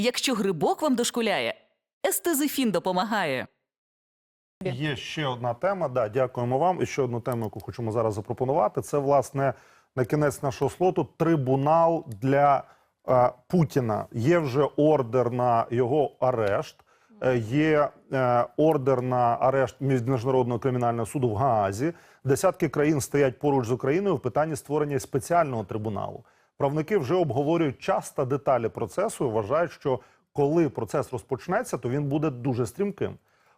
Якщо грибок вам дошкуляє, естезифін допомагає. Є ще одна тема. Да, дякуємо вам. І ще одну тему, яку хочемо зараз запропонувати. Це власне на кінець нашого слоту трибунал для е, Путіна. Є вже ордер на його арешт. Е, Є е, ордер на арешт міжнародного кримінального суду в Гаазі. Десятки країн стоять поруч з Україною в питанні створення спеціального трибуналу. Правники вже обговорюють час та деталі процесу і вважають, що коли процес розпочнеться, то він буде дуже стрімким.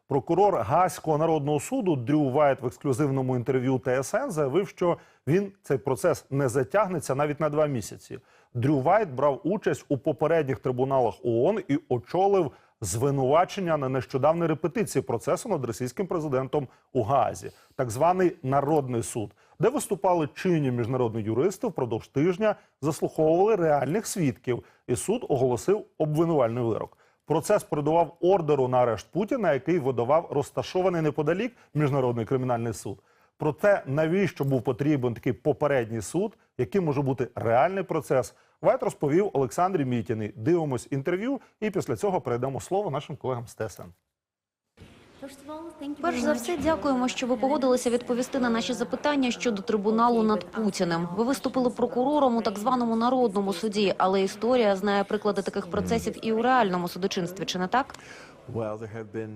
Прокурор Гаазького народного суду Дрю Вайт в ексклюзивному інтерв'ю ТСН заявив, що він цей процес не затягнеться навіть на два місяці. Дрю Вайт брав участь у попередніх трибуналах ООН і очолив звинувачення на нещодавній репетиції процесу над російським президентом у Гаазі, так званий народний суд, де виступали чинні міжнародні юристи впродовж тижня, заслуховували реальних свідків, і суд оголосив обвинувальний вирок. Процес передував ордеру на арешт Путіна, який видавав розташований неподалік міжнародний кримінальний суд. Про те, навіщо був потрібен такий попередній суд, яким може бути реальний процес, Вайт розповів Олександрі Мітіний. Дивимось інтерв'ю, і після цього передамо слово нашим колегам з ТСН. Перш за все, дякуємо, що ви погодилися відповісти на наші запитання щодо трибуналу над Путіним. Ви виступили прокурором у так званому народному суді, але історія знає приклади таких процесів і у реальному судочинстві. Чи не так?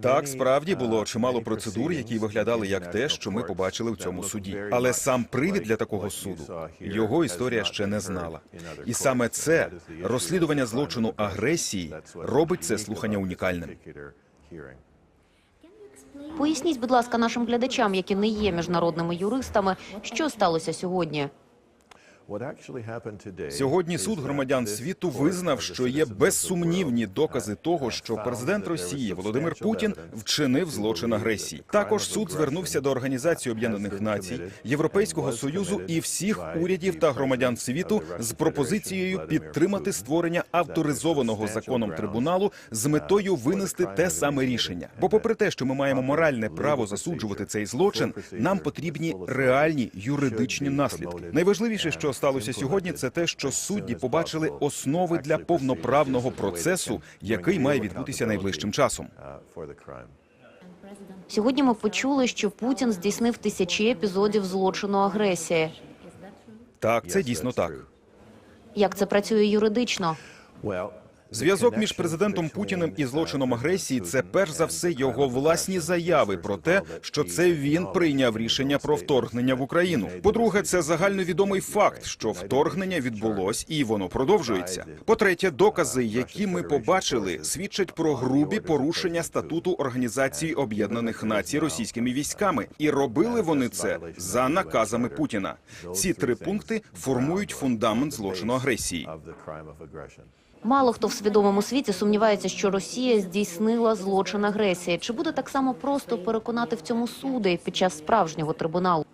Так, справді було чимало процедур, які виглядали як те, що ми побачили в цьому суді. Але сам привід для такого суду його історія ще не знала. І саме це розслідування злочину агресії робить це слухання унікальним. Поясніть, будь ласка, нашим глядачам, які не є міжнародними юристами, що сталося сьогодні. Сьогодні суд громадян світу визнав, що є безсумнівні докази того, що президент Росії Володимир Путін вчинив злочин агресії. Також суд звернувся до Організації Об'єднаних Націй, Європейського союзу і всіх урядів та громадян світу з пропозицією підтримати створення авторизованого законом трибуналу з метою винести те саме рішення. Бо, попри те, що ми маємо моральне право засуджувати цей злочин, нам потрібні реальні юридичні наслідки. Найважливіше, що сталося сьогодні, це те, що судді побачили основи для повноправного процесу, який має відбутися найближчим часом. Сьогодні ми почули, що Путін здійснив тисячі епізодів злочину агресії. Так, це дійсно так. Як це працює юридично? Зв'язок між президентом Путіним і злочином агресії це перш за все його власні заяви про те, що це він прийняв рішення про вторгнення в Україну. По-друге, це загальновідомий факт, що вторгнення відбулось і воно продовжується. По-третє, докази, які ми побачили, свідчать про грубі порушення статуту Організації Об'єднаних Націй російськими військами, і робили вони це за наказами Путіна. Ці три пункти формують фундамент злочину агресії. Мало хто в свідомому світі сумнівається, що Росія здійснила злочин агресії. Чи буде так само просто переконати в цьому суди під час справжнього трибуналу?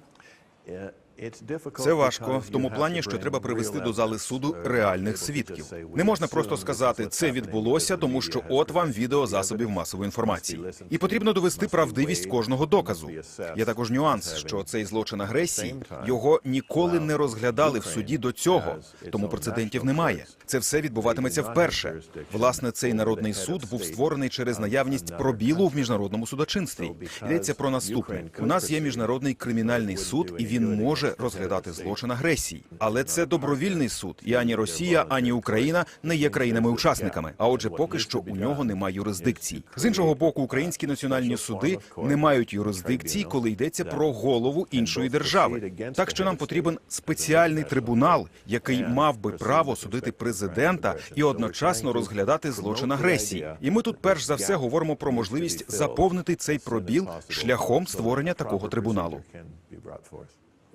Це важко в тому плані, що треба привести до зали суду реальних свідків. Не можна просто сказати, це відбулося, тому що от вам відео засобів масової інформації. І потрібно довести правдивість кожного доказу. Є також нюанс, що цей злочин агресії його ніколи не розглядали в суді до цього, тому прецедентів немає. Це все відбуватиметься вперше. Власне, цей народний суд був створений через наявність пробілу в міжнародному судочинстві. Йдеться про наступне: у нас є міжнародний кримінальний суд, і він може розглядати злочин агресії. Але це добровільний суд, і ані Росія, ані Україна не є країнами-учасниками. А отже, поки що у нього немає юрисдикції. З іншого боку, українські національні суди не мають юрисдикції, коли йдеться про голову іншої держави. Так що нам потрібен спеціальний трибунал, який мав би право судити президента і одночасно розглядати злочин агресії. І ми тут перш за все говоримо про можливість заповнити цей пробіл шляхом створення такого трибуналу.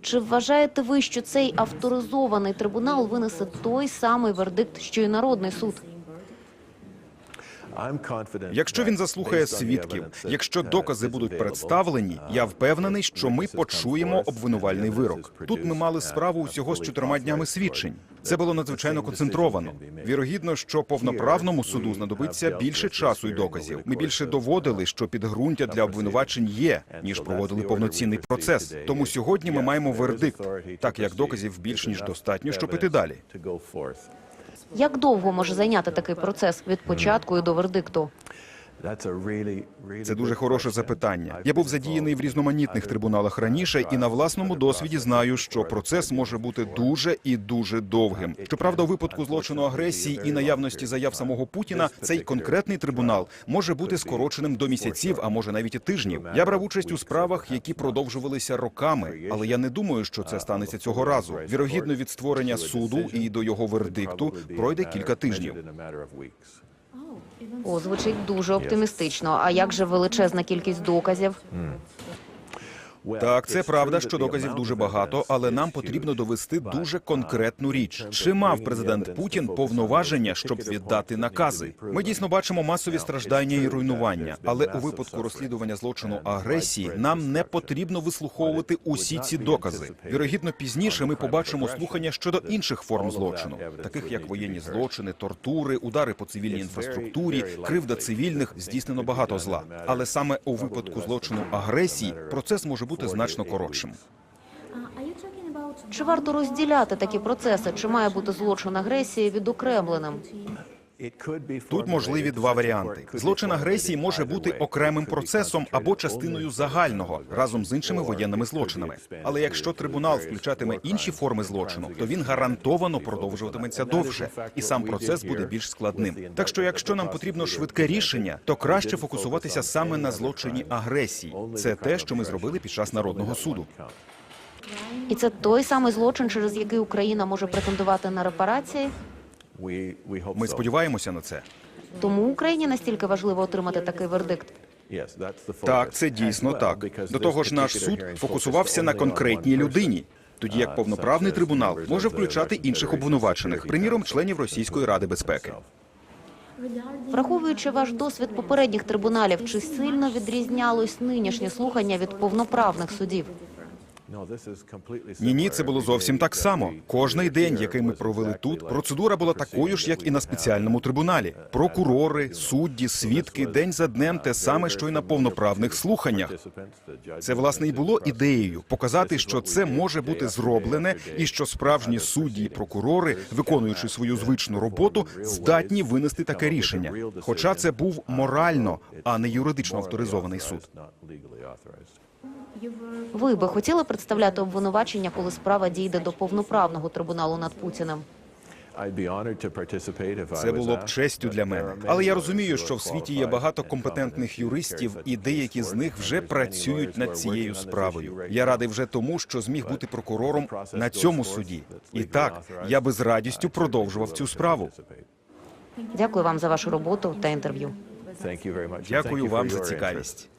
Чи вважаєте ви, що цей авторизований трибунал винесе той самий вердикт, що й народний суд? Якщо він заслухає свідків, якщо докази будуть представлені, я впевнений, що ми почуємо обвинувальний вирок. Тут ми мали справу усього з чотирма днями свідчень. Це було надзвичайно концентровано. Вірогідно, що повноправному суду знадобиться більше часу і доказів. Ми більше доводили, що підґрунтя для обвинувачень є, ніж проводили повноцінний процес. Тому сьогодні ми маємо вердикт, так як доказів більш ніж достатньо, щоб іти далі. Як довго може зайняти такий процес від початку і до вердикту? Це дуже хороше запитання. Я був задіяний в різноманітних трибуналах раніше, і на власному досвіді знаю, що процес може бути дуже і дуже довгим. Щоправда, у випадку злочину агресії і наявності заяв самого Путіна, цей конкретний трибунал може бути скороченим до місяців, а може навіть і тижнів. Я брав участь у справах, які продовжувалися роками, але я не думаю, що це станеться цього разу. Вірогідно, від створення суду і до його вердикту пройде кілька тижнів. О, звучить дуже оптимістично. А як же величезна кількість доказів? Так, це правда, що доказів дуже багато, але нам потрібно довести дуже конкретну річ. Чи мав президент Путін повноваження, щоб віддати накази? Ми дійсно бачимо масові страждання і руйнування, але у випадку розслідування злочину агресії нам не потрібно вислуховувати усі ці докази. Вірогідно, пізніше ми побачимо слухання щодо інших форм злочину, таких як воєнні злочини, тортури, удари по цивільній інфраструктурі, кривда цивільних здійснено багато зла. Але саме у випадку злочину агресії процес може бути значно коротшим. Чи варто розділяти такі процеси? Чи має бути злочин агресії відокремленим? Тут можливі два варіанти. Злочин агресії може бути окремим процесом або частиною загального разом з іншими воєнними злочинами. Але якщо трибунал включатиме інші форми злочину, то він гарантовано продовжуватиметься довше, і сам процес буде більш складним. Так що, якщо нам потрібно швидке рішення, то краще фокусуватися саме на злочині агресії. Це те, що ми зробили під час народного суду. І це той самий злочин, через який Україна може претендувати на репарації? Ми сподіваємося на це. Тому Україні настільки важливо отримати такий вердикт. Так, це дійсно так. До того ж, наш суд фокусувався на конкретній людині. Тоді як повноправний трибунал може включати інших обвинувачених, приміром, членів Російської ради безпеки. Враховуючи ваш досвід попередніх трибуналів, чи сильно відрізнялось нинішнє слухання від повноправних судів? Ні, ні, це було зовсім так само. Кожний день, який ми провели тут, процедура була такою ж, як і на спеціальному трибуналі. Прокурори, судді, свідки день за днем те саме, що й на повноправних слуханнях. Це власне і було ідеєю показати, що це може бути зроблене, і що справжні судді і прокурори, виконуючи свою звичну роботу, здатні винести таке рішення. Хоча це був морально, а не юридично авторизований суд. Ви би хотіли представляти обвинувачення, коли справа дійде до повноправного трибуналу над Путіним? Це було б честю для мене. Але я розумію, що в світі є багато компетентних юристів, і деякі з них вже працюють над цією справою. Я радий вже тому, що зміг бути прокурором на цьому суді. І так, я би з радістю продовжував цю справу. Дякую вам за вашу роботу та інтерв'ю. Дякую вам за цікавість.